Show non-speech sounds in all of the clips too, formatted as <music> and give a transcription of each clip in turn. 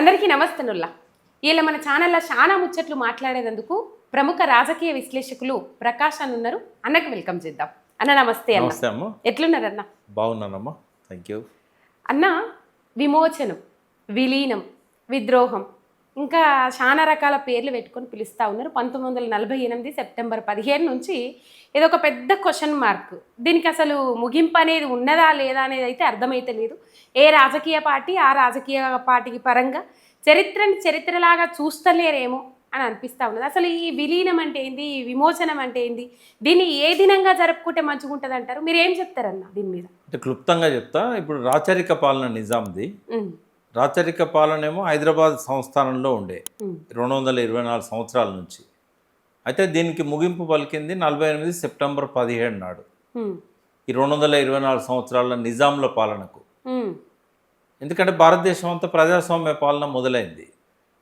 అందరికీ నమస్తనుల్లా. వీళ్ళ మన ఛానల్లో చాలా ముచ్చట్లు మాట్లాడేందుకు ప్రముఖ రాజకీయ విశ్లేషకులు ప్రకాష్ అని ఉన్నారు అన్నకు వెల్కమ్ చేద్దాం. అన్న నమస్తే అన్న. నమస్తే అమ్మ. ఎట్లున్నారన్న? బాగున్నానమ్మా. థ్యాంక్ యూ అన్న విమోచనం విలీనం విద్రోహం ఇంకా చాలా రకాల పేర్లు పెట్టుకొని పిలుస్తూ ఉన్నారు. పంతొమ్మిది వందల నలభై ఎనిమిది సెప్టెంబర్ పదిహేను నుంచి ఇది ఒక పెద్ద క్వశ్చన్ మార్క్ దీనికి అసలు ముగింపు అనేది ఉన్నదా లేదా అనేది అయితే అర్థమైతే లేదు. ఏ రాజకీయ పార్టీ ఆ రాజకీయ పార్టీకి పరంగా చరిత్రని చరిత్రలాగా చూస్తలేరేమో అని అనిపిస్తూ ఉన్నది. అసలు ఈ విలీనం అంటే ఏంది? ఈ విమోచనం అంటే ఏంది? దీన్ని ఏ దినంగా జరుపుకుంటే మంచిగా ఉంటుంది అంటారు? మీరు ఏం చెప్తారన్న దీని మీద? అంటే క్లుప్తంగా చెప్తా. ఇప్పుడు రాచరిక పాలన నిజాంది. రాచరిక పాలన ఏమో హైదరాబాద్ సంస్థానంలో ఉండే రెండు వందల ఇరవై నాలుగు సంవత్సరాల నుంచి. అయితే దీనికి ముగింపు పలికింది నలభై ఎనిమిది సెప్టెంబర్ పదిహేడు నాడు. ఈ రెండు వందల ఇరవై నాలుగు సంవత్సరాల నిజాంల పాలనకు. ఎందుకంటే భారతదేశం అంతా ప్రజాస్వామ్య పాలన మొదలైంది.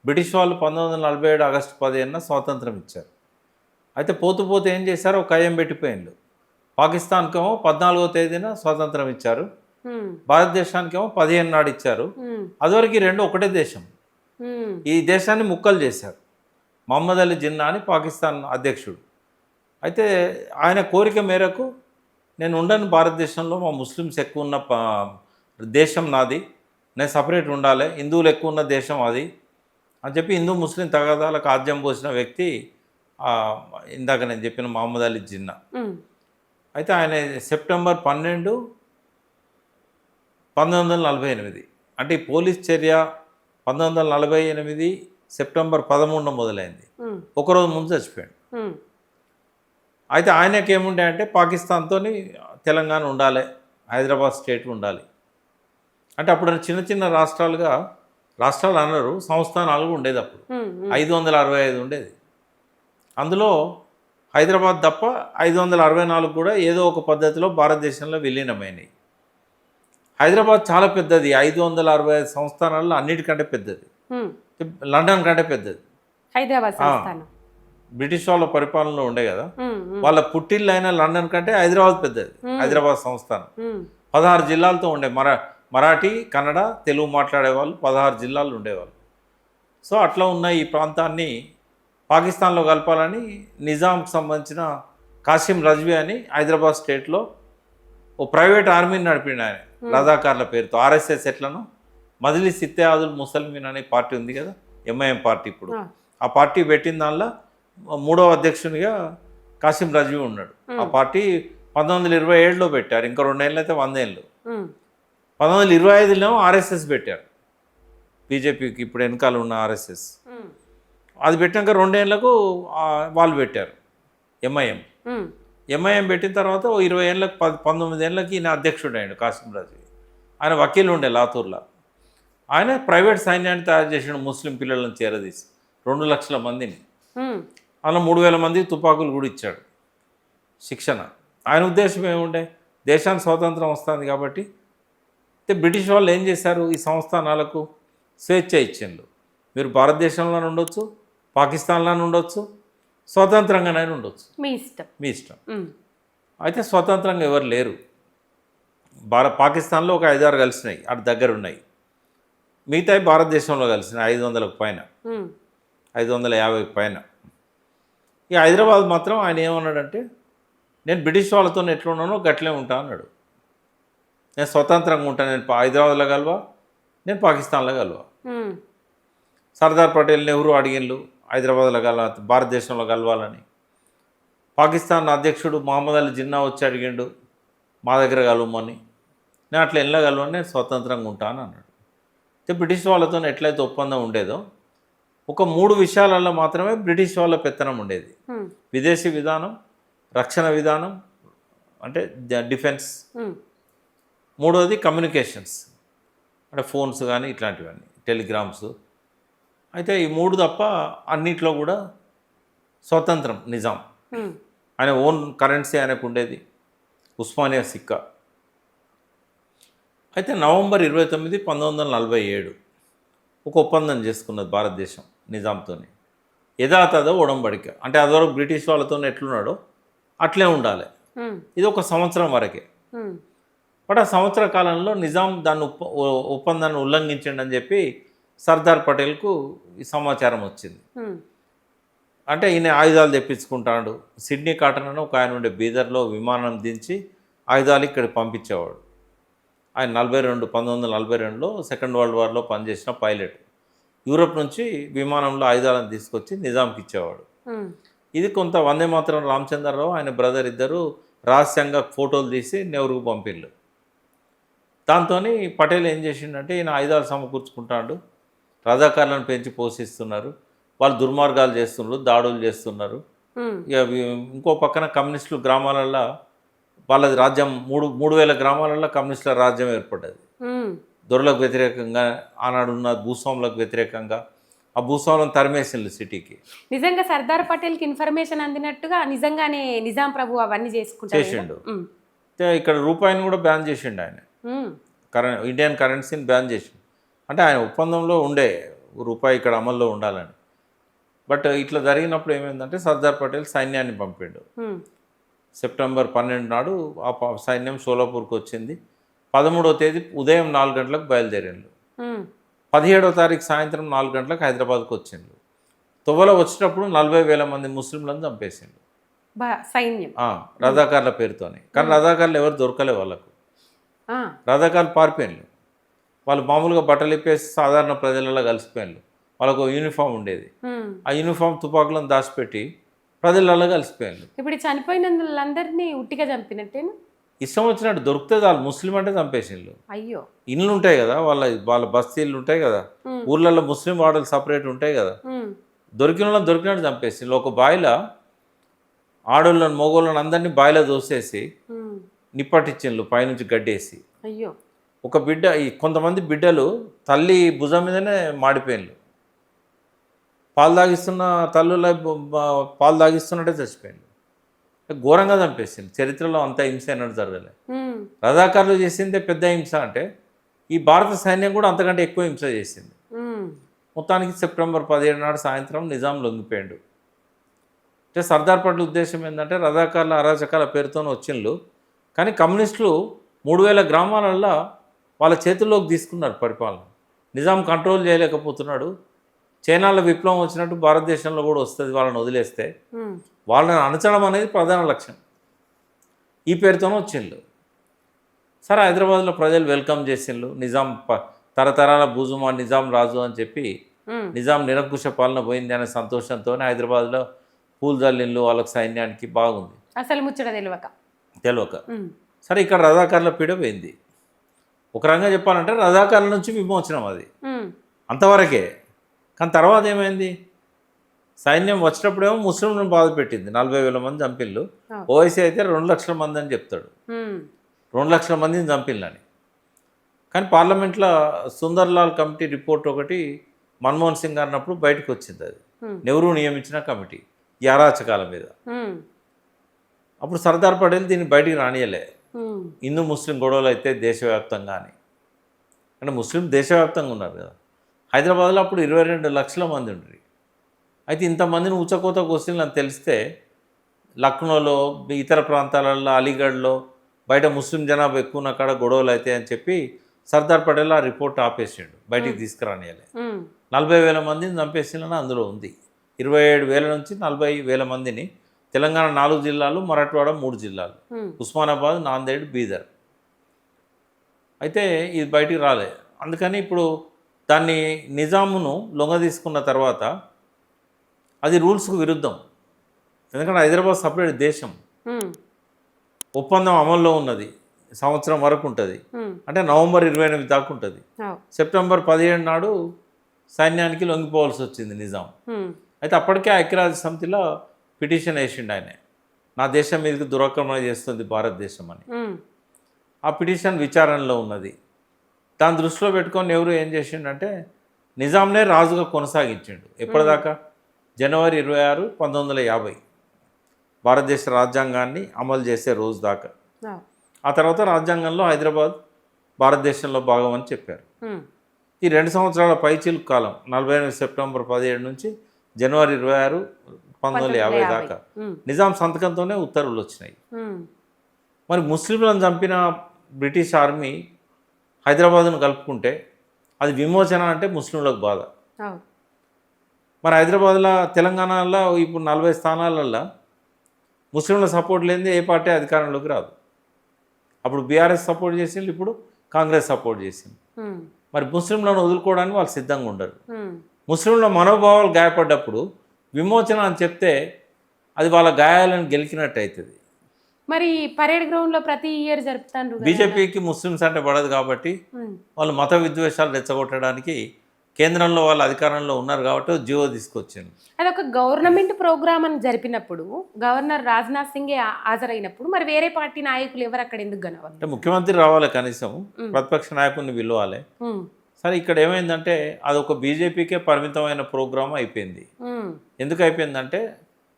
బ్రిటిష్ వాళ్ళు పంతొమ్మిది వందల నలభై ఏడు ఆగస్టు పదిహేనున స్వాతంత్రం ఇచ్చారు. అయితే పోతూ పోతూ ఏం చేశారు? ఒక కయ్యం పెట్టిపోయిండు. పాకిస్తాన్కేమో పద్నాలుగో తేదీన స్వాతంత్రం ఇచ్చారు. భారతదేశానికేమో పదిహేను నాడు ఇచ్చారు. అదివరకు రెండు ఒకటే దేశం. ఈ దేశాన్ని ముక్కలు చేశారు. మహమ్మద్ అలీ జిన్నా అని పాకిస్తాన్ అధ్యక్షుడు. అయితే ఆయన కోరిక మేరకు నేను ఉండను భారతదేశంలో మా ముస్లిమ్స్ ఎక్కువ ఉన్న దేశం నాది. నేను సపరేట్ ఉండాలి హిందువులు ఎక్కువ ఉన్న దేశం అది అని చెప్పి హిందూ ముస్లిం తగాదాలకు ఆద్యం పోసిన వ్యక్తి ఇందాక నేను చెప్పిన మహమ్మద్ అలీ జిన్నా. అయితే ఆయన సెప్టెంబర్ పన్నెండు పంతొమ్మిది వందల నలభై ఎనిమిది. అంటే ఈ పోలీస్ చర్య పంతొమ్మిది వందల నలభై ఎనిమిది సెప్టెంబర్ పదమూడున మొదలైంది. ఒకరోజు ముందు చచ్చిపోయాడు. అయితే ఆయనకి ఏముండే అంటే పాకిస్తాన్తో తెలంగాణ ఉండాలి హైదరాబాద్ స్టేట్ ఉండాలి. అంటే అప్పుడు చిన్న చిన్న రాష్ట్రాలుగా రాష్ట్రాలు అన్నారు సంస్థానాలుగా ఉండేది అప్పుడు. ఐదు వందల అరవై ఐదు ఉండేది. అందులో హైదరాబాద్ తప్ప ఐదు వందల అరవై నాలుగు కూడా ఏదో ఒక పద్ధతిలో భారతదేశంలో విలీనమైనవి హైదరాబాద్ చాలా పెద్దది ఐదు వందల అరవై ఐదు సంస్థానాల్లో అన్నిటికంటే పెద్దది. లండన్ కంటే పెద్దది. హైదరాబాద్ సంస్థానం. బ్రిటిష్ వాళ్ళ పరిపాలనలో ఉండే కదా వాళ్ళ పుట్టిల్లు అయిన లండన్ కంటే హైదరాబాద్ పెద్దది హైదరాబాద్ సంస్థానం. పదహారు జిల్లాలతో ఉండే మరా మరాఠీ కన్నడ తెలుగు మాట్లాడేవాళ్ళు పదహారు జిల్లాలు ఉండేవాళ్ళు. సో అట్లా ఉన్న ఈ ప్రాంతాన్ని పాకిస్తాన్లో కలపాలని నిజాంకి సంబంధించిన కాసిం రజ్వీ అని హైదరాబాద్ స్టేట్లో ఓ ప్రైవేట్ ఆర్మీని నడిపిండు ఆయన రజాకార్ల పేరుతో ఆర్ఎస్ఎస్ ఎట్లను. మజిలీ సిత్తేయాదుల్ ముసల్మీన్ అనే పార్టీ ఉంది కదా ఎంఐఎం పార్టీ ఇప్పుడు. ఆ, పార్టీ పెట్టిన దానిలో మూడవ అధ్యక్షునిగా కాసిం రజ్వీ ఉన్నాడు. ఆ పార్టీ పంతొమ్మిది వందల ఇరవై ఏడులో పెట్టారు ఇంకా రెండేళ్ళు అయితే వందేళ్ళు పంతొమ్మిది వందల ఇరవై ఐదులో ఆర్ఎస్ఎస్ పెట్టారు. బీజేపీకి ఇప్పుడు వెనకాల ఉన్న ఆర్ఎస్ఎస్. అది పెట్టాక రెండేళ్ళకు వాళ్ళు పెట్టారు ఎంఐఎం ఎంఐఎం పెట్టిన తర్వాత ఇరవై ఏళ్ళకి పది పంతొమ్మిది ఏళ్ళకి ఈయన అధ్యక్షుడు అయ్యాడు కాసిం రాజు ఆయన వకీలు ఉండే లాతూర్లో. ఆయన ప్రైవేట్ సైన్యాన్ని తయారు చేసిన ముస్లిం పిల్లలను చేరదీసి రెండు లక్షల మందిని. అలా మూడు వేల మంది తుపాకులు కూడా ఇచ్చాడు శిక్షణ. ఆయన ఉద్దేశం ఏముండే? దేశానికి స్వాతంత్రం వస్తుంది కాబట్టి అయితే బ్రిటిష్ వాళ్ళు ఏం చేశారు? ఈ సంస్థానాలకు స్వేచ్ఛ ఇచ్చిండ్రు. మీరు భారతదేశంలోనే ఉండొచ్చు పాకిస్తాన్లోనే ఉండొచ్చు స్వతంత్రంగానే ఉండొచ్చు. మీ ఇష్టం. మీ ఇష్టం. అయితే స్వతంత్రంగా ఎవరు లేరు. భార పాకిస్తాన్లో ఒక ఐదారు కలిసినాయి అటు దగ్గర ఉన్నాయి మిగతాయి భారతదేశంలో కలిసినాయి ఐదు వందలకు పైన. ఐదు వందల యాభైకి పైన. ఈ హైదరాబాద్ మాత్రం ఆయన ఏమన్నాడంటే నేను బ్రిటిష్ వాళ్ళతో ఎట్లున్నానో గట్లే ఉంటా అన్నాడు. నేను స్వతంత్రంగా ఉంటాను నేను హైదరాబాద్లో కలవా నేను పాకిస్తాన్లో కలవా? సర్దార్ పటేల్ నెహ్రూ అడిగిండ్లు హైదరాబాద్లో కలవ భారతదేశంలో కలవాలని. పాకిస్తాన్ అధ్యక్షుడు మహమ్మద్ అలీ జిన్నా వచ్చి అడిగిండు మా దగ్గర కలవమని నేను అట్లా వెళ్ళగలవని నేను స్వతంత్రంగా ఉంటాను అన్నాడు. అయితే బ్రిటిష్ వాళ్ళతో ఎట్లయితే ఒప్పందం ఉండేదో ఒక మూడు విషయాలలో మాత్రమే బ్రిటిష్ వాళ్ళ పెత్తనం ఉండేది. విదేశీ విధానం రక్షణ విధానం అంటే డిఫెన్స్. మూడోది కమ్యూనికేషన్స్. అంటే ఫోన్స్ కానీ ఇట్లాంటివన్నీ టెలిగ్రామ్స్. అయితే ఈ మూడు తప్ప అన్నిట్లో కూడా స్వతంత్రం నిజాం. ఆయన ఓన్ కరెన్సీ ఆయనకు ఉండేది. ఉస్మానియా సిక్కా. అయితే నవంబర్ ఇరవై తొమ్మిది పంతొమ్మిది వందల నలభై ఏడు ఒక ఒప్పందం చేసుకున్నది భారతదేశం నిజాంతో యథాతథ ఒడంబడిక. అంటే అదివరకు బ్రిటిష్ వాళ్ళతో ఎట్లున్నాడో అట్లే ఉండాలి. ఇది ఒక సంవత్సరం వరకే. బట్ ఆ సంవత్సర కాలంలో నిజాం దాన్ని ఒప్పందాన్ని ఉల్లంఘించండి అని చెప్పి సర్దార్ పటేల్కు ఈ సమాచారం వచ్చింది. అంటే ఈయన ఆయుధాలు తెప్పించుకుంటాడు. సిడ్నీ కాటన్ అని ఒక ఆయన ఉండే బీదర్లో విమానం దించి ఆయుధాలు ఇక్కడికి పంపించేవాడు. ఆయన నలభై రెండు పంతొమ్మిది వందల నలభై రెండులో సెకండ్ వరల్డ్ వార్లో పనిచేసిన పైలట్. యూరప్ నుంచి విమానంలో ఆయుధాలను తీసుకొచ్చి నిజాంకి ఇచ్చేవాడు. ఇది కొంత వందే మాత్రం రామచంద్రరావు ఆయన బ్రదర్ ఇద్దరు రహస్యంగా ఫోటోలు తీసి నెహ్రూకు పంపిళ్ళు. దాంతో పటేల్ ఏం చేసిండంటే ఈయన ఆయుధాలు సమకూర్చుకుంటాడు. రజాకారులను పెంచి పోషిస్తున్నారు. వాళ్ళు దుర్మార్గాలు చేస్తున్నారు దాడులు చేస్తున్నారు. ఇక పక్కన కమ్యూనిస్టులు గ్రామాలల్లో వాళ్ళది రాజ్యం మూడు మూడు వేల గ్రామాలలో కమ్యూనిస్టుల రాజ్యం ఏర్పడ్డది. దొరలకు వ్యతిరేకంగా ఆనాడున్న భూస్వాములకు వ్యతిరేకంగా ఆ భూస్వాములను తరిమేసిండ్రు సిటీకి. నిజంగా సర్దార్ పటేల్కి ఇన్ఫర్మేషన్ అందినట్టుగా నిజంగానే నిజాం ప్రభు అవన్నీ చేసుకుంటారు? చేసిండు. ఇక్కడ రూపాయిని కూడా బ్యాన్ చేసిండు ఆయన. కరెన్ ఇండియన్ కరెన్సీని బ్యాన్ చేసిండు. అంటే ఆయన ఒప్పందంలో ఉండే రూపాయి ఇక్కడ అమల్లో ఉండాలని. బట్ ఇట్లా జరిగినప్పుడు ఏమైందంటే సర్దార్ పటేల్ సైన్యాన్ని పంపిండు. సెప్టెంబర్ పన్నెండు నాడు ఆ సైన్యం షోలాపూర్కి వచ్చింది. పదమూడవ తేదీ ఉదయం నాలుగు గంటలకు బయలుదేరిండు పదిహేడవ తారీఖు సాయంత్రం నాలుగు గంటలకు హైదరాబాద్కి వచ్చిండు తువ్వల వచ్చేటప్పుడు నలభై వేల మంది ముస్లింలను చంపేసిండు సైన్యం. ఆ, రజాకార్ల పేరుతోని. కానీ రజాకార్లు ఎవరు దొరకలే వాళ్ళకు. ఆ, రజాకార్లు పారిపోయిన్లు వాళ్ళు మామూలుగా బట్టలు ఇప్పేసి సాధారణ ప్రజలలో కలిసిపోయిన్లు వాళ్ళకు యూనిఫామ్ ఉండేది. ఆ యూనిఫామ్ తుపాకులను దాచిపెట్టి ప్రజలలో కలిసిపోయిన్లు ఇప్పుడు చనిపోయిన వాళ్ళందరినీ ఉట్టిగా చంపినట్టేనా? ఇష్టం వచ్చినట్టు దొరికితే వాళ్ళు ముస్లిం అంటే చంపేసిండ్లు. అయ్యో. ఇల్లు ఉంటాయి కదా వాళ్ళ వాళ్ళ బస్తీలు ఉంటాయి కదా ఊర్లలో ముస్లిం వాడలు సపరేట్ ఉంటాయి కదా. దొరికిన వాళ్ళని దొరికినట్టు చంపేసిండ్లు. ఒక బాయిలో ఆడోళ్ళని మగోళ్ళని అందరినీ బాయిలో దోసేసి ఉమ్, నిప్పటిచ్చిండ్లు పైనుంచి గడ్డేసి. అయ్యో. ఒక బిడ్డ ఈ కొంతమంది బిడ్డలు తల్లి భుజం మీదనే మాడిపోయిన్లు పాలు తాగిస్తున్న తల్లుల పాలు తాగిస్తున్నట్టే చచ్చిపోయింది. ఘోరంగా చంపేసింది. చరిత్రలో అంత హింస అన్నట్టు జరగలే. ఉమ్, రజాకారులు చేసిందే పెద్ద హింస అంటే ఈ భారత సైన్యం కూడా అంతకంటే ఎక్కువ హింస చేసింది. మొత్తానికి సెప్టెంబర్ పదిహేడు నాడు సాయంత్రం నిజాం లొంగిపోయాడు. అంటే సర్దార్ పటేల్ ఉద్దేశం ఏంటంటే రజాకార్ల అరాచకాల పేరుతో వచ్చిండ్లు. కానీ కమ్యూనిస్టులు మూడు వేల గ్రామాలల్లో వాళ్ళ చేతుల్లోకి తీసుకున్నారు పరిపాలన. నిజాం కంట్రోల్ చేయలేకపోతున్నాడు. చైనాలో విప్లవం వచ్చినట్టు భారతదేశంలో కూడా వస్తుంది వాళ్ళని వదిలేస్తే. వాళ్ళని అణచడం అనేది ప్రధాన లక్ష్యం. ఈ పేరుతోనే వచ్చిండ్రు సరే హైదరాబాద్లో ప్రజలు వెల్కమ్ చేసిండ్రు నిజాం తరతరాల భూజుమా నిజాం రాజు అని చెప్పి నిజాం నిరంకుశ పాలన పోయింది అనే సంతోషంతోనే హైదరాబాద్లో పూలు జల్లిండ్లు వాళ్ళకి సైన్యానికి బాగుంది. అసలు ముచ్చట తెలియక తెలియక సరే ఇక్కడ రజాకారుల పీడ పోయింది. ఒక రంగా చెప్పాలంటే రజాకారుల నుంచి విమోచనం అది. అంతవరకే. కానీ తర్వాత ఏమైంది? సైన్యం వచ్చినప్పుడేమో ముస్లింలను బాధ పెట్టింది. నలభై వేల మంది ఆ. ఓవైసీ అయితే రెండు లక్షల మంది అని చెప్తాడు. రెండు లక్షల మందిని చంపిల్లని కానీ పార్లమెంట్లో సుందర్లాల్ కమిటీ రిపోర్ట్ ఒకటి మన్మోహన్ సింగ్ అన్నప్పుడు బయటకు వచ్చింది అది. నెహ్రూ నియమించిన కమిటీ ఈ అరాచకాల మీద. అప్పుడు సర్దార్ పటేల్ దీన్ని బయటికి రానియలే. హిందూ ముస్లిం గొడవలు అయితే దేశవ్యాప్తంగా అని అంటే ముస్లిం దేశవ్యాప్తంగా ఉన్నారు కదా. హైదరాబాద్లో అప్పుడు ఇరవై రెండు లక్షల మంది ఉండరు అయితే ఇంతమందిని కోసిల్ని అని తెలిస్తే లక్నోలో ఇతర ప్రాంతాలలో అలీగఢ్లో బయట ముస్లిం జనాభా ఎక్కువ ఉన్న కాడ గొడవలు అవుతాయి అని చెప్పి సర్దార్ పటేల్ ఆ రిపోర్ట్ ఆపేసిండు. బయటికి తీసుకురానియలే. నలభై వేల మందిని చంపేసిందని అందులో ఉంది. ఇరవై ఏడు వేల నుంచి నలభై వేల మందిని తెలంగాణ నాలుగు జిల్లాలు మరాఠవాడ మూడు జిల్లాలు. ఉస్మానాబాద్ నాందేడ్ బీదర్. అయితే ఇది బయటికి రాలే. అందుకని ఇప్పుడు దాన్ని నిజామును లొంగ తీసుకున్న తర్వాత అది రూల్స్కు విరుద్ధం. ఎందుకంటే హైదరాబాద్ సపరేట్ దేశం. ఒప్పందం అమల్లో ఉన్నది. సంవత్సరం వరకు ఉంటుంది. అంటే నవంబర్ ఇరవై ఎనిమిది దాకా ఉంటుంది. సెప్టెంబర్ పదిహేడు నాడు సైన్యానికి లొంగిపోవాల్సి వచ్చింది నిజాం. అయితే అప్పటికే ఐక్యరాజ్య సమితిలో పిటిషన్ వేసిండు ఆయన. నా దేశం మీదకి దురాక్రమణ చేస్తుంది భారతదేశం అని. ఆ పిటిషన్ విచారణలో ఉన్నది. దాని దృష్టిలో పెట్టుకొని ఎవరు ఏం చేసిండంటే నిజాంనే రాజుగా కొనసాగించిండు. ఎప్పటిదాకా? జనవరి ఇరవై ఆరు పంతొమ్మిది వందల యాభై. భారతదేశ రాజ్యాంగాన్ని అమలు చేసే రోజు దాకా. ఆ. తర్వాత రాజ్యాంగంలో హైదరాబాద్ భారతదేశంలో భాగం అని చెప్పారు. ఈ రెండు సంవత్సరాల పైచిలుకు కాలం నలభై ఎనిమిది సెప్టెంబర్ పదిహేడు నుంచి జనవరి ఇరవై ఆరు పంతొమ్మిది వందల యాభై దాకా. నిజాం సంతకంతోనే ఉత్తర్వులు వచ్చినాయి. మరి ముస్లింలను చంపిన బ్రిటిష్ ఆర్మీ హైదరాబాద్ను కలుపుకుంటే అది విమోచన అంటే ముస్లింలకు బాధ. మరి హైదరాబాద్లో తెలంగాణలో ఇప్పుడు నలభై స్థానాలల్లో ముస్లింల సపోర్ట్ లేనిదే ఏ పార్టీ అధికారంలోకి రాదు. అప్పుడు బీఆర్ఎస్ సపోర్ట్ చేసింది ఇప్పుడు కాంగ్రెస్ సపోర్ట్ చేసింది మరి ముస్లింలను వదులుకోవడానికి వాళ్ళు సిద్ధంగా ఉండరు. ముస్లింల మనోభావాలు గాయపడ్డప్పుడు విమోచన అని చెప్తే అది వాళ్ళ గాయాలను గెలికినట్టు అవుతుంది మరి పరేడ్ గ్రౌండ్లో ప్రతి ఇయర్ జరుపుతాను కదా. బీజేపీకి ముస్లిమ్స్ అంటే పడదు కాబట్టి వాళ్ళు మత విద్వేషాలు రెచ్చగొట్టడానికి కేంద్రంలో వాళ్ళు అధికారంలో ఉన్నారు కాబట్టి జియో తీసుకొచ్చింది అదొక గవర్నమెంట్ ప్రోగ్రామ్ అని జరిపినప్పుడు గవర్నర్ రాజ్నాథ్ సింగ్ హాజరైనప్పుడు మరి వేరే పార్టీ నాయకులు ఎవరు అక్కడ ఎందుకు కనవాలి అంటే ముఖ్యమంత్రి రావాలి కనీసం. ప్రతిపక్ష నాయకుడిని పిలవాలి. సరే ఇక్కడ ఏమైందంటే అది ఒక బీజేపీకే పరిమితమైన ప్రోగ్రామ్ అయిపోయింది. ఎందుకు అయిపోయిందంటే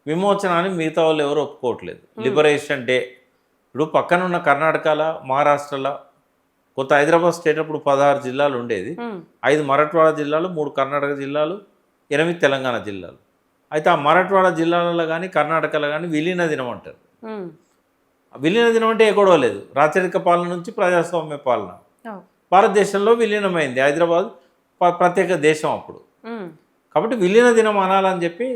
విమోచన అని మిగతా వాళ్ళు ఎవరు ఒప్పుకోవట్లేదు. లిబరేషన్ డే ఇప్పుడు పక్కన ఉన్న కర్ణాటకలో మహారాష్ట్రలో కొత్త హైదరాబాద్ స్టేట్ అప్పుడు పదహారు జిల్లాలు ఉండేది. ఐదు మరాఠవాడ జిల్లాలు మూడు కర్ణాటక జిల్లాలు ఎనిమిది తెలంగాణ జిల్లాలు. అయితే ఆ మరాఠవాడ జిల్లాలలో కానీ కర్ణాటకలో కానీ విలీన దినం అంటారు. విలీన దినం అంటే ఏ గొడవ లేదు. రాచరిక పాలన నుంచి ప్రజాస్వామ్య పాలన. భారతదేశంలో విలీనమైంది. హైదరాబాద్ ప్రత్యేక దేశం అప్పుడు. కాబట్టి విలీన దినం అనాలని చెప్పి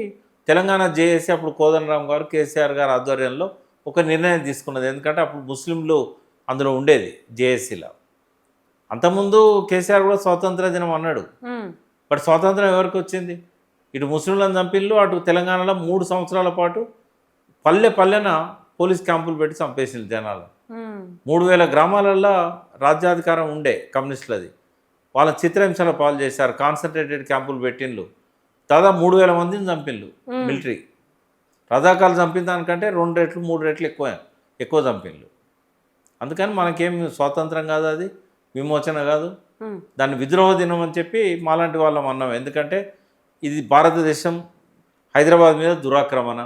తెలంగాణ జేఏసీ అప్పుడు కోదండరామ్ గారు కేసీఆర్ గారు ఆధ్వర్యంలో ఒక నిర్ణయం తీసుకున్నది. ఎందుకంటే అప్పుడు ముస్లింలు అందులో ఉండేది జేఏసీలో. అంతకుముందు కేసీఆర్ కూడా స్వాతంత్ర దినం అన్నాడు. బట్ స్వాతంత్రం ఎవరికి వచ్చింది? ఇటు ముస్లింలను చంపిల్లు అటు తెలంగాణలో మూడు సంవత్సరాల పాటు పల్లె పల్లెన పోలీస్ క్యాంపులు పెట్టి చంపేసింది జనాలు. మూడు వేల గ్రామాలల్లో రాజ్యాధికారం ఉండే కమ్యూనిస్టులది. వాళ్ళ చిత్రహింసల పాలు చేశారు కాన్సన్ట్రేటెడ్ క్యాంపులు పెట్టిండ్లు. దాదాపు మూడు వేల మందిని చంపిళ్ళు మ్మ్. మిలిటరీ. రజాకాలు చంపిన దానికంటే రెండు రెట్లు మూడు రెట్లు ఎక్కువ ఎక్కువ చంపిళ్ళు అందుకని మనకేం స్వాతంత్రం కాదు అది విమోచన కాదు. దాన్ని విద్రోహ దినం అని చెప్పి మాలాంటి వాళ్ళం అన్నాం. ఎందుకంటే ఇది భారతదేశం హైదరాబాద్ మీద దురాక్రమణ.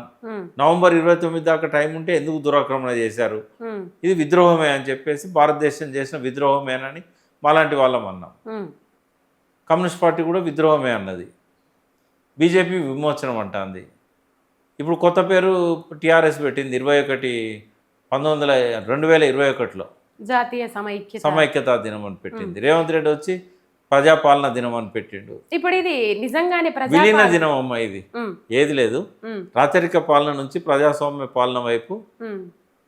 నవంబర్ ఇరవై తొమ్మిది దాకా టైం ఉంటే ఎందుకు దురాక్రమణ చేశారు? ఇది విద్రోహమే అని చెప్పేసి భారతదేశం చేసిన విద్రోహమేనని మాలాంటి వాళ్ళం అన్నాం. కమ్యూనిస్ట్ పార్టీ కూడా విద్రోహమే అన్నది. బీజేపీ విమోచనం అంటుంది. ఇప్పుడు కొత్త పేరు టీఆర్ఎస్ పెట్టింది ఇరవై ఒకటి పంతొమ్మిది వందల రెండు వేల ఇరవై ఒకటిలో. జాతీయ సమైక్యత. సమైక్యతా దినం అని పెట్టింది. రేవంత్ రెడ్డి వచ్చి ప్రజాపాలన దినం అని పెట్టిండు. ఇప్పుడు ఇది నిజంగానే విలీన దినం అమ్మ ఇది. ఏది లేదు. రాచరిక పాలన నుంచి ప్రజాస్వామ్య పాలన వైపు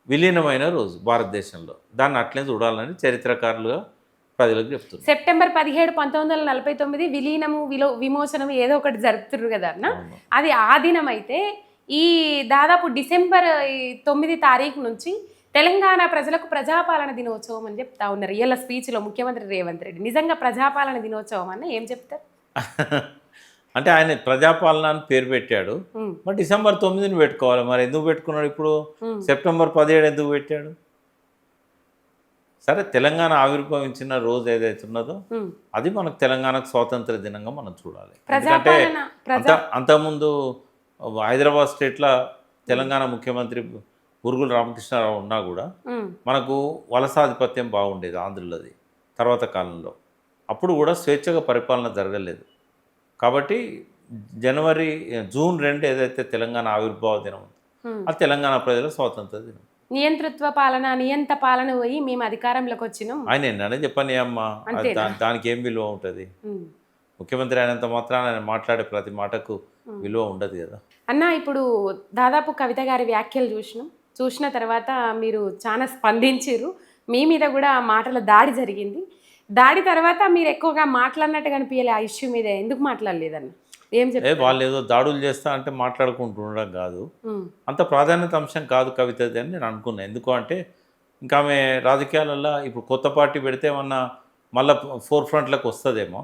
విలీనమైన రోజు భారతదేశంలో. దాన్ని అట్లే చూడాలని చరిత్రకారులుగా ప్రజలకు చెప్తున్నారు. సెప్టెంబర్ పదిహేడు పంతొమ్మిది వందల నలభై తొమ్మిది విలీనము విలో విమోచనము ఏదో ఒకటి జరుపుతుర్రు కదా అన్న. అది ఆ దినం అయితే ఈ దాదాపు డిసెంబర్ తొమ్మిది తారీఖు నుంచి తెలంగాణ ప్రజలకు ప్రజాపాలన దినోత్సవం అని చెప్తా ఉన్నారు. ఇవాళ స్పీచ్లో ముఖ్యమంత్రి రేవంత్ రెడ్డి. నిజంగా ప్రజాపాలన దినోత్సవం అన్న ఏం చెప్తారు? <laughs> అంటే ఆయన ప్రజాపాలన అని పేరు పెట్టాడు. మరి డిసెంబర్ తొమ్మిదిని పెట్టుకోవాలి. మరి ఎందుకు పెట్టుకున్నాడు ఇప్పుడు? సెప్టెంబర్ పదిహేడు ఎందుకు పెట్టాడు? సరే తెలంగాణ ఆవిర్భవించిన రోజు ఏదైతే ఉన్నదో. అది మనకు తెలంగాణకు స్వాతంత్ర దినంగా మనం చూడాలి. ఎందుకంటే అంత అంతకుముందు హైదరాబాద్ స్టేట్లో తెలంగాణ ముఖ్యమంత్రి బురుగుల రామకృష్ణారావు ఉన్నా కూడా మనకు వలసాధిపత్యం బాగుండేది ఆంధ్రులది తర్వాత కాలంలో. అప్పుడు కూడా స్వేచ్ఛగా పరిపాలన జరగలేదు. కాబట్టి జనవరి జూన్ రెండు ఏదైతే తెలంగాణ ఆవిర్భావ దినం ఉందో. అది తెలంగాణ ప్రజల స్వాతంత్ర దినం. నియంతృత్వ పాలన నియంత పాలన పోయి మేము అధికారంలోకి వచ్చినాం. ఆయన ఎన్ననే చెప్పని అమ్మ. దానికి ఏం విలువ ఉంటుంది. ముఖ్యమంత్రి అయినంత మాత్రాన ఆయన మాట్లాడే ప్రతి మాటకు విలువ ఉండదు కదా. అన్న ఇప్పుడు దాదాపు కవిత గారి వ్యాఖ్యలు చూసినాం. చూసిన తర్వాత మీరు చాలా స్పందించారు మీ మీద కూడా మాటల దాడి జరిగింది. దాడి తర్వాత మీరు ఎక్కువగా మాట్లాడినట్టు కనిపించలే ఆ ఇష్యూ మీద. ఎందుకు మాట్లాడలేదన్న? ఏం వాళ్ళు ఏదో దాడులు చేస్తా అంటే మాట్లాడుకుంటూ ఉండడం కాదు. అంత ప్రాధాన్యత అంశం కాదు కవితది అని నేను అనుకున్నాను ఎందుకు అంటే ఇంకా ఆమె రాజకీయాలలో ఇప్పుడు కొత్త పార్టీ పెడితే ఏమన్నా మళ్ళీ ఫోర్ ఫ్రంట్లకు వస్తుందేమో.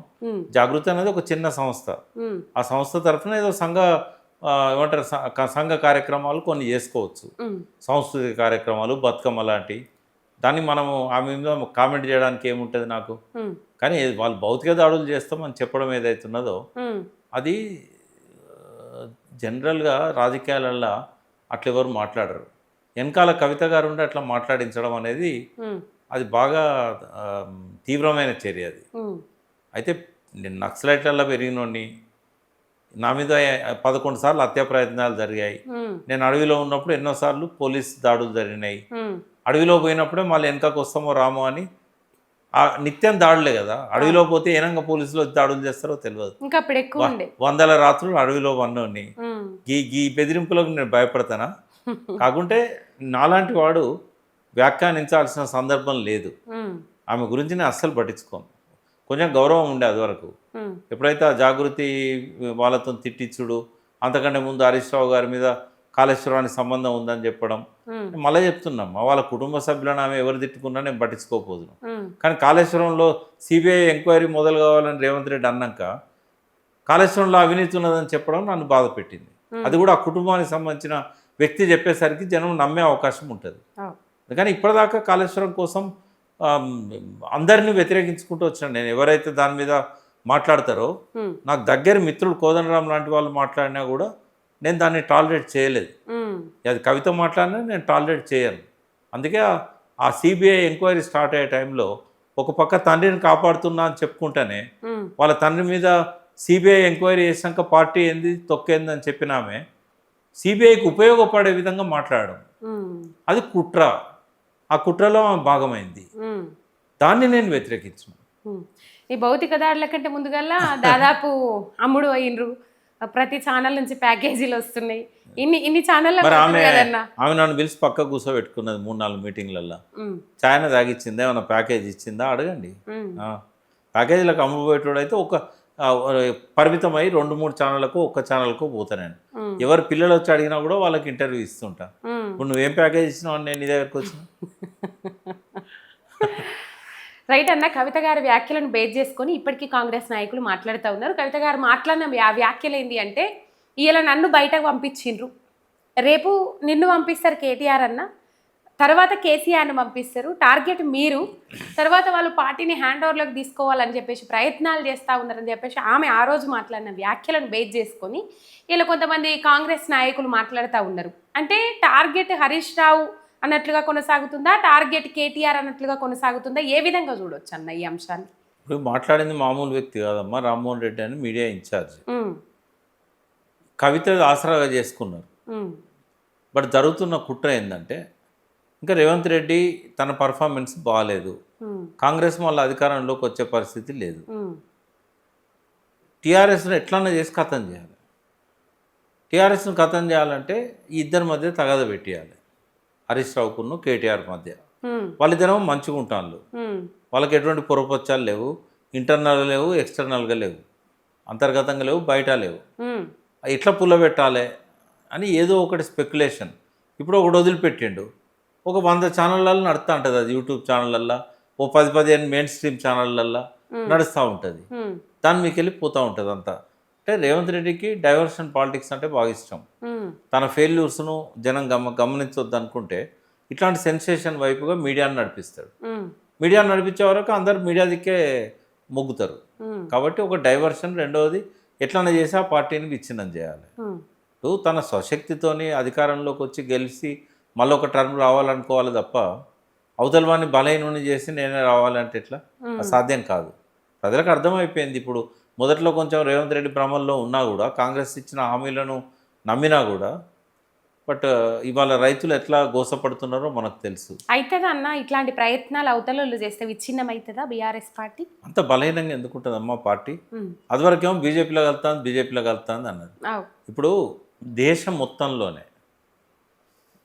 జాగృతి అనేది ఒక చిన్న సంస్థ. ఆ సంస్థ తరఫున ఏదో సంఘ ఏమంటారు సంఘ కార్యక్రమాలు కొన్ని చేసుకోవచ్చు. సాంస్కృతిక కార్యక్రమాలు బతుకమ్మ లాంటి దాన్ని మనము ఆమె మీద కామెంట్ చేయడానికి ఏముంటుంది నాకు? కానీ వాళ్ళు భౌతిక దాడులు చేస్తామని చెప్పడం ఏదైతున్నదో అది జనరల్గా రాజకీయాలల్లో అట్లా ఎవరు మాట్లాడరు. వెనకాల కవిత గారు ఉండి అట్లా మాట్లాడించడం అనేది అది బాగా తీవ్రమైన చర్య అది. అయితే నేను నక్సలైట్లలో పెరిగినోడిని నా మీద పదకొండు సార్లు హత్యా ప్రయత్నాలు జరిగాయి. నేను అడవిలో ఉన్నప్పుడు ఎన్నోసార్లు పోలీస్ దాడులు జరిగినాయి. అడవిలో పోయినప్పుడే మళ్ళీ వెనకకు వస్తామో రామో అని నిత్యం దాడులే కదా. అడవిలో పోతే ఏనంగా పోలీసులు వచ్చి దాడులు చేస్తారో తెలియదు. ఇంకా అప్పుడు ఎక్కువ వందల రాత్రులు అడవిలో వన్నోని. ఈ ఈ బెదిరింపులకు నేను భయపడతానా? కాకుంటే నాలాంటి వాడు వ్యాఖ్యానించాల్సిన సందర్భం లేదు. ఆమె గురించి నేను అస్సలు పట్టించుకోను. కొంచెం గౌరవం ఉండే అది వరకు. ఎప్పుడైతే ఆ జాగృతి వాళ్ళతో తిట్టించుడు అంతకంటే ముందు హరీష్ రావు గారి మీద కాళేశ్వరానికి సంబంధం ఉందని చెప్పడం. మళ్ళీ చెప్తున్నాం మా వాళ్ళ కుటుంబ సభ్యులను ఆమె ఎవరు తిట్టుకున్నా నేను పట్టించుకోకపోదును ఉమ్. కానీ కాళేశ్వరంలో సిబిఐ ఎంక్వైరీ మొదలు కావాలని రేవంత్ రెడ్డి అన్నాక కాళేశ్వరంలో అవినీతి ఉన్నదని చెప్పడం నన్ను బాధ పెట్టింది అది కూడా ఆ కుటుంబానికి సంబంధించిన వ్యక్తి చెప్పేసరికి జనం నమ్మే అవకాశం ఉంటుంది. కానీ ఇప్పటిదాకా కాళేశ్వరం కోసం అందరినీ వ్యతిరేకించుకుంటూ వచ్చాను నేను ఎవరైతే దాని మీద మాట్లాడతారో. నాకు దగ్గర మిత్రుడు కోదండరాం లాంటి వాళ్ళు మాట్లాడినా కూడా నేను దాన్ని టాలరేట్ చేయలేదు. అది కవిత మాట్లాడినా నేను టాలరేట్ చేయను అందుకే ఆ- సిబిఐ ఎంక్వైరీ స్టార్ట్ అయ్యే టైంలో ఒక పక్క తండ్రిని కాపాడుతున్నా అని చెప్పుకుంటానే. వాళ్ళ తండ్రి మీద సిబిఐ ఎంక్వైరీ చేసాక పార్టీ ఏంది తొక్కేంది అని చెప్పినామే సిబిఐకి ఉపయోగపడే విధంగా మాట్లాడడం. అది కుట్ర ఆ కుట్రలో ఆమె భాగమైంది. దాన్ని నేను వ్యతిరేకించను. ఈ భౌతిక దాడుల కంటే ముందుగల్లా దాదాపు అమ్ముడు అయినరు ప్రతి ఛానల్ నుంచి ప్యాకేజీలు వస్తున్నాయి. ఇన్ని ఇన్ని ఛానల్ ఆమె ఆమె నన్ను పిలిచి పక్క కూర్చోబెట్టుకున్నది మూడు నాలుగు మీటింగ్లలో. చాయన తాగిచ్చిందా? ఏమైనా ప్యాకేజ్ ఇచ్చిందా? అడగండి. ప్యాకేజీలకు అమ్ముడుపోయేటోడు అయితే ఒక పరిమితమై రెండు మూడు ఛానళ్ళకు ఒక్క ఛానల్కు పోతా నేను. ఉమ్. ఎవరు పిల్లలు వచ్చి అడిగినా కూడా వాళ్ళకి ఇంటర్వ్యూ ఇస్తుంటా. ఇప్పుడు నువ్వేం ప్యాకేజ్ ఇచ్చినావు? నేను నీ దగ్గరకు వచ్చిన. <laughs> రైట్ అన్న కవిత గారి వ్యాఖ్యలను బేస్ చేసుకొని ఇప్పటికీ కాంగ్రెస్ నాయకులు మాట్లాడుతూ ఉన్నారు. కవిత గారు మాట్లాడిన వ్యాఖ్యలు ఏంటి అంటే ఇలా నన్ను బయటకు పంపించిండ్రు. రేపు నిన్ను పంపిస్తారు కేటీఆర్ అన్న తర్వాత కేసీఆర్ని పంపిస్తారు. టార్గెట్ మీరు తర్వాత వాళ్ళు పార్టీని హ్యాండ్ ఓవర్లోకి తీసుకోవాలని చెప్పేసి ప్రయత్నాలు చేస్తూ ఉన్నారని చెప్పేసి ఆమె ఆ రోజు మాట్లాడిన వ్యాఖ్యలను బేస్ చేసుకొని ఇలా కొంతమంది కాంగ్రెస్ నాయకులు మాట్లాడుతూ ఉన్నారు. అంటే టార్గెట్ హరీష్ రావు అన్నట్లుగా కొనసాగుతుందా? టార్గెట్ కేటీఆర్ అన్నట్లుగా కొనసాగుతుందా? ఏ విధంగా చూడొచ్చు అన్న ఈ అంశాన్ని? ఇప్పుడు మాట్లాడింది మామూలు వ్యక్తి కాదమ్మా రామ్మోహన్ రెడ్డి అని మీడియా ఇన్ఛార్జ్. కవిత ఆసరాగా చేసుకున్నారు. బట్ జరుగుతున్న కుట్ర ఏంటంటే ఇంకా రేవంత్ రెడ్డి తన పర్ఫార్మెన్స్ బాగాలేదు కాంగ్రెస్ మళ్ళీ అధికారంలోకి వచ్చే పరిస్థితి లేదు. టీఆర్ఎస్ను ఎట్లన్నా చేసి ఖతం చేయాలి. టీఆర్ఎస్ను ఖతం చేయాలంటే ఈ ఇద్దరి మధ్య తగద పెట్టేయాలి. హరీష్ రావుకును కేటీఆర్ మధ్య. ఉమ్, వాళ్ళిద్దరేమో మంచిగా ఉంటాను వాళ్ళకి ఎటువంటి పొరపచ్చాలు లేవు. ఇంటర్నల్ లేవు ఎక్స్టర్నల్గా లేవు. అంతర్గతంగా లేవు బయట లేవు. ఎట్లా పుల్లబెట్టాలి అని ఏదో ఒకటి స్పెక్యులేషన్ ఇప్పుడు ఒకటి వదిలిపెట్టిండు. ఒక వంద ఛానళ్ళల్లో నడుస్తూ ఉంటుంది అది యూట్యూబ్ ఛానళ్ళల్లో ఓ పది పదిహేను మెయిన్ స్ట్రీమ్ ఛానళ్ళల్లో నడుస్తూ ఉంటుంది. దాని మీకు వెళ్ళి పోతూ ఉంటుంది అంతా. అంటే రేవంత్ రెడ్డికి డైవర్షన్ పాలిటిక్స్ అంటే బాగా ఇష్టం. తన ఫెయిల్యూర్స్ను జనం గమ గమనించొద్దు అనుకుంటే ఇట్లాంటి సెన్సేషన్ వైపుగా మీడియాను నడిపిస్తాడు. మీడియాను నడిపించే వరకు అందరు మీడియా దిక్కే మొగ్గుతారు. కాబట్టి ఒక డైవర్షన్ రెండవది ఎట్లన్నా చేసి ఆ పార్టీని విచ్ఛిన్నం చేయాలి. ఇప్పుడు తన స్వశక్తితోని అధికారంలోకి వచ్చి గెలిచి మళ్ళీ ఒక టర్మ్ రావాలనుకోవాలి తప్ప అవతల వాడిని బలహీనుని చేసి నేనే రావాలంటే ఎట్లా? సాధ్యం కాదు. ప్రజలకు అర్థమైపోయింది ఇప్పుడు మొదట్లో కొంచెం రేవంత్ రెడ్డి భ్రమంలో ఉన్నా కూడా కాంగ్రెస్ ఇచ్చిన హామీలను నమ్మినా కూడా బట్ ఇవాళ రైతులు ఎట్లా గోసపడుతున్నారో మనకు తెలుసు. అవుతుందా అన్న? ఇట్లాంటి ప్రయత్నాలు అవతలలో చేస్తే విచ్ఛిన్నం అవుతుందా బీఆర్ఎస్ పార్టీ? అంత బలహీనంగా ఎందుకుంటుందమ్మా పార్టీ? ఉమ్, అదివరకేమో బీజేపీలో కలుతాను బీజేపీలో కలుతాను అన్నది. ఇప్పుడు దేశం మొత్తంలోనే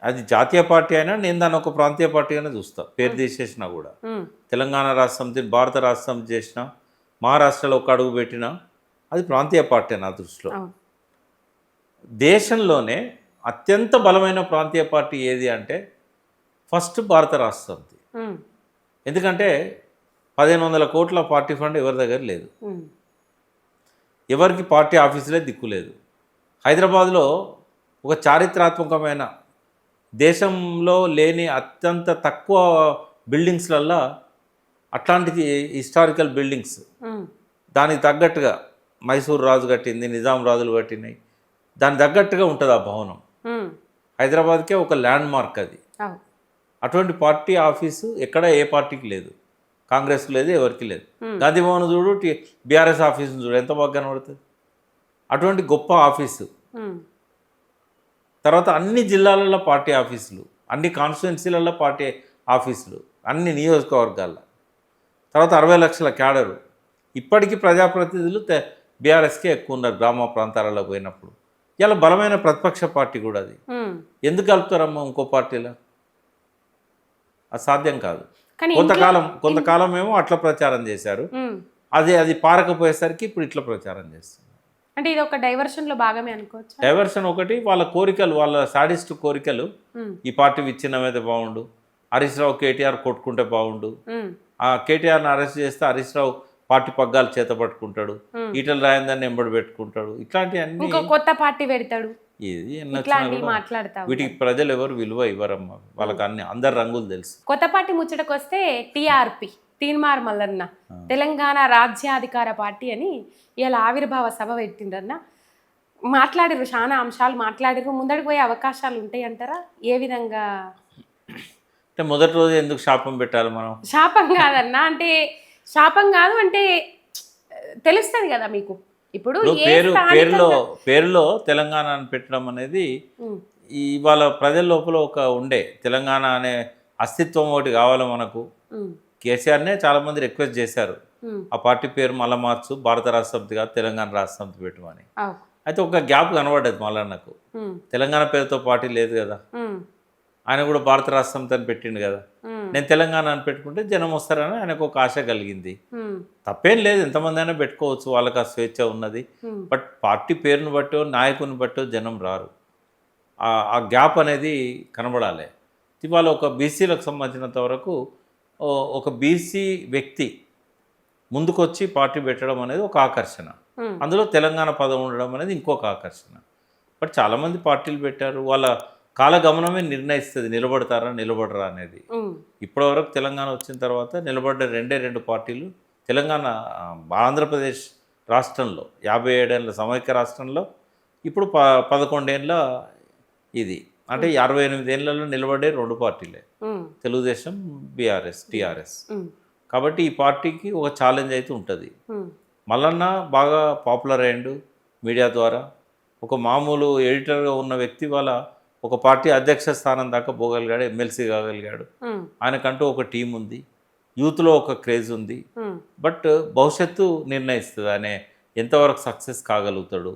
అది జాతీయ పార్టీ అయినా నేను దాన్ని ఒక ప్రాంతీయ పార్టీగానే చూస్తా. పేరు తీసేసినా కూడా. తెలంగాణ రాష్ట్ర భారత రాష్ట్ర చేసిన మహారాష్ట్రలో ఒక అడుగు పెట్టినా అది ప్రాంతీయ పార్టీ నా దృష్టిలో. దేశంలోనే అత్యంత బలమైన ప్రాంతీయ పార్టీ ఏది అంటే ఫస్ట్ భారత రాష్ట్ర సమితి ఉమ్, ఎందుకంటే పదిహేను వందల కోట్ల పార్టీ ఫండ్ ఎవరి దగ్గర లేదు. ఎవరికి పార్టీ ఆఫీసులే దిక్కు లేదు. హైదరాబాద్లో ఒక చారిత్రాత్మకమైన దేశంలో లేని అత్యంత తక్కువ బిల్డింగ్స్లల్లో అట్లాంటిది హిస్టారికల్ బిల్డింగ్స్. దానికి తగ్గట్టుగా మైసూర్ రాజు కట్టింది నిజాం రాజులు కట్టినాయి. దానికి తగ్గట్టుగా ఉంటుంది ఆ భవనం. హైదరాబాద్కే ఒక ల్యాండ్ మార్క్ అది అటువంటి పార్టీ ఆఫీసు ఎక్కడ ఏ పార్టీకి లేదు. కాంగ్రెస్ లేదు ఎవరికి లేదు. గాంధీ భవన్ చూడు బీఆర్ఎస్ ఆఫీస్ చూడు ఎంత బాగా కనబడుతుంది. అటువంటి గొప్ప ఆఫీసు. తర్వాత అన్ని జిల్లాలలో పార్టీ ఆఫీసులు అన్ని కాన్స్టిట్యున్సీలలో పార్టీ ఆఫీసులు అన్ని నియోజకవర్గాల్లో. తర్వాత అరవై లక్షల క్యాడరు. ఇప్పటికీ ప్రజాప్రతినిధులు బీఆర్ఎస్కే ఎక్కువ ఉన్నారు గ్రామ ప్రాంతాలలో పోయినప్పుడు. ఇలా బలమైన ప్రతిపక్ష పార్టీ కూడా అది. ఎందుకు కలుపుతారమ్మా ఇంకో పార్టీలో? అది సాధ్యం కాదు. కొంతకాలం కొంతకాలం ఏమో అట్లా ప్రచారం చేశారు. అది అది పారకపోయేసరికి ఇప్పుడు ఇట్లా ప్రచారం చేస్తున్నారు. అంటే ఇది ఒక డైవర్షన్లో భాగమే అనుకోవచ్చు? డైవర్షన్ ఒకటి వాళ్ళ కోరికలు వాళ్ళ సాడిస్ట్ కోరికలు. ఈ పార్టీ విచ్ఛిన్నమైతే బాగుండు హరీష్ రావు కేటీఆర్ కొట్టుకుంటే బాగుండు. ఆ కేటీఆర్ని అరెస్ట్ చేస్తే హరీష్ రావు పార్టీ పగ్గాలు చేత పట్టుకుంటాడు. ఈటల రాయందాన్ని ఎంబడి పెట్టుకుంటాడు. ఇట్లాంటివన్నీ కొత్త పార్టీ పెడతాడు. ఇది వీటికి ప్రజలు ఎవరు విలువ ఇవ్వరమ్మా. వాళ్ళకి అన్ని అందరు రంగులు తెలుసు. కొత్త పార్టీ ముచ్చటకు వస్తే టీఆర్పి తీన్మార్ మల్లన్న తెలంగాణ రాజ్యాధికార పార్టీ అని ఇలా ఆవిర్భావ సభ పెట్టిండ్రన్న. మాట్లాడిరు చాలా అంశాలు మాట్లాడిరు ముందడికి పోయే అవకాశాలు ఉంటాయి అంటారా ఏ విధంగా? అంటే మొదటి రోజు ఎందుకు శాపం పెట్టాలి మనం? శాపం కాదన్నా అంటే శాపం కాదు అంటే తెలుస్తుంది కదా మీకు. ఇప్పుడు పేరు పేరులో పేరులో తెలంగాణ అని పెట్టడం అనేది వాళ్ళ ప్రజల లోపల ఒక ఉండే. తెలంగాణ అనే అస్తిత్వం ఒకటి కావాలి మనకు. కేసీఆర్నే చాలామంది రిక్వెస్ట్ చేశారు. ఆ పార్టీ పేరు మళ్ళా మార్చు భారత రాష్ట్రపతి కాదు తెలంగాణ రాష్ట్రపతి పెట్టమని అయితే ఒక గ్యాప్ కనబడ్డది మళ్ళా నాకు తెలంగాణ పేరుతో పార్టీ లేదు కదా. ఆయన కూడా భారత రాష్ట్రపతి అని పెట్టిండు కదా. నేను తెలంగాణ అని పెట్టుకుంటే జనం వస్తారని ఆయనకు ఒక ఆశ కలిగింది. తప్పేం లేదు ఎంతమంది అయినా పెట్టుకోవచ్చు వాళ్ళకి ఆ స్వేచ్ఛ ఉన్నది. బట్ పార్టీ పేరును బట్టో నాయకుని బట్టో జనం రారు. ఆ- గ్యాప్ అనేది కనబడాలి. ఇవాళ ఒక బీసీలకు సంబంధించినంత వరకు ఒక బీసీ వ్యక్తి ముందుకొచ్చి పార్టీ పెట్టడం అనేది ఒక ఆకర్షణ. అందులో తెలంగాణ పదం ఉండడం అనేది ఇంకొక ఆకర్షణ. బట్ చాలామంది పార్టీలు పెట్టారు. వాళ్ళ కాలగమనమే నిర్ణయిస్తుంది నిలబడతారా నిలబడరా అనేది. ఇప్పటివరకు తెలంగాణ వచ్చిన తర్వాత నిలబడ్డ రెండే రెండు పార్టీలు తెలంగాణ ఆంధ్రప్రదేశ్ రాష్ట్రంలో యాభై ఏడేళ్ళ సమైక్య రాష్ట్రంలో ఇప్పుడు ప పదకొండేళ్ళ ఇది. అంటే అరవై ఎనిమిది ఏళ్ళలో నిలబడే రెండు పార్టీలే. Telugu Desam BRS TRS. కాబట్టి ఈ పార్టీకి ఒక ఛాలెంజ్ అయితే ఉంటుంది. మల్లన్న బాగా పాపులర్ అయ్యిండు మీడియా ద్వారా. ఒక మామూలు ఎడిటర్గా ఉన్న వ్యక్తి వాళ్ళ ఒక పార్టీ అధ్యక్ష స్థానం దాకా పోగలిగాడు ఎమ్మెల్సీ కాగలిగాడు. ఆయనకంటూ ఒక టీం ఉంది. యూత్లో ఒక క్రేజ్ ఉంది. బట్ భవిష్యత్తు నిర్ణయిస్తుంది. ఆయన ఎంతవరకు సక్సెస్ కాగలుగుతాడు?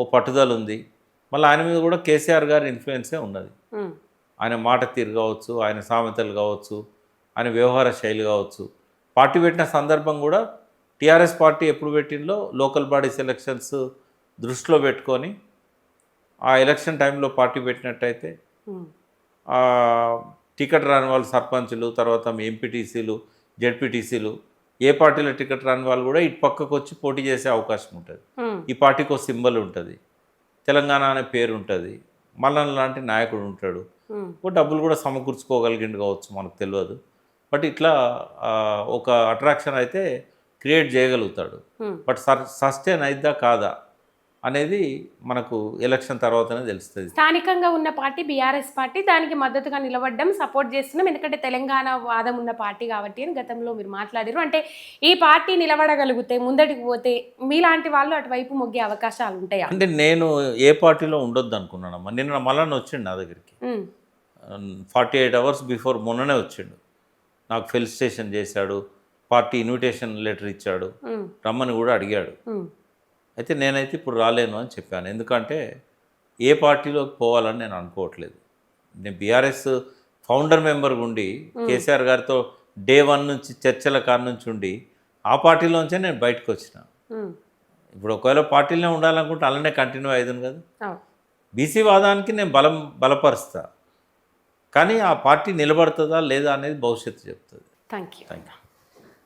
ఓ పట్టుదల ఉంది. మళ్ళీ ఆయన మీద కూడా కేసీఆర్ గారి ఇన్ఫ్లుయెన్సే ఉన్నది. ఆయన మాట తీరు కావచ్చు ఆయన సామెతలు కావచ్చు ఆయన వ్యవహార శైలి కావచ్చు. పార్టీ పెట్టిన సందర్భం కూడా టీఆర్ఎస్ పార్టీ ఎప్పుడు పెట్టిందో లోకల్ బాడీస్ ఎలక్షన్స్ దృష్టిలో పెట్టుకొని ఆ ఎలక్షన్ టైంలో పార్టీ పెట్టినట్టయితే ఆ టికెట్ రాని వాళ్ళు సర్పంచులు తర్వాత ఎంపీటీసీలు జెడ్పీటీసీలు ఏ పార్టీలో టికెట్ రాని వాళ్ళు కూడా ఇటు పక్కకు వచ్చి పోటీ చేసే అవకాశం ఉంటుంది. ఉమ్, ఈ పార్టీకి ఒక సింబల్ ఉంటుంది. తెలంగాణ అనే పేరు ఉంటుంది. మల్లన్న లాంటి నాయకుడు ఉంటాడు. ఓ డబ్బులు కూడా సమకూర్చుకోగలిగిండు కావచ్చు మనకు తెలియదు. బట్ ఇట్లా ఒక అట్రాక్షన్ అయితే క్రియేట్ చేయగలుగుతాడు. బట్ సస్టైన్ అయిద్దా కాదా? అనేది మనకు ఎలక్షన్ తర్వాతనే తెలుస్తుంది. స్థానికంగా ఉన్న పార్టీ బీఆర్ఎస్ పార్టీ దానికి మద్దతుగా నిలబడడం సపోర్ట్ చేస్తున్నాం. ఎందుకంటే తెలంగాణ వాదం ఉన్న పార్టీ కాబట్టి అని గతంలో మీరు మాట్లాడారు అంటే ఈ పార్టీ నిలబడగలిగితే ముందటికి పోతే మీలాంటి వాళ్ళు అటువైపు మొగ్గే అవకాశాలు ఉంటాయా? అంటే నేను ఏ పార్టీలో ఉండొద్దు అనుకున్నానమ్మా. నిన్న మళ్ళీ వచ్చిండు నా దగ్గరికి. ఫార్టీ ఎయిట్ అవర్స్ బిఫోర్ మొన్ననే వచ్చిండు. నాకు ఫెలిసిటేషన్ చేశాడు. పార్టీ ఇన్విటేషన్ లెటర్ ఇచ్చాడు. రమ్మని కూడా అడిగాడు. అయితే నేనైతే ఇప్పుడు రాలేను అని చెప్పాను. ఎందుకంటే ఏ పార్టీలోకి పోవాలని నేను అనుకోవట్లేదు. నేను బీఆర్ఎస్ ఫౌండర్ మెంబర్ ఉండి కేసీఆర్ గారితో డే వన్ నుంచి చర్చల కాడ నుంచి ఉండి ఆ పార్టీలోంచే నేను బయటకు వచ్చిన. ఇప్పుడు ఒకవేళ పార్టీలోనే ఉండాలనుకుంటే అలానే కంటిన్యూ అయ్యేది కదా. బీసీ వాదానికి నేను బలం బలపరుస్తా. కానీ ఆ పార్టీ నిలబడుతుందా లేదా అనేది భవిష్యత్తు చెప్తుంది. Thank you thank you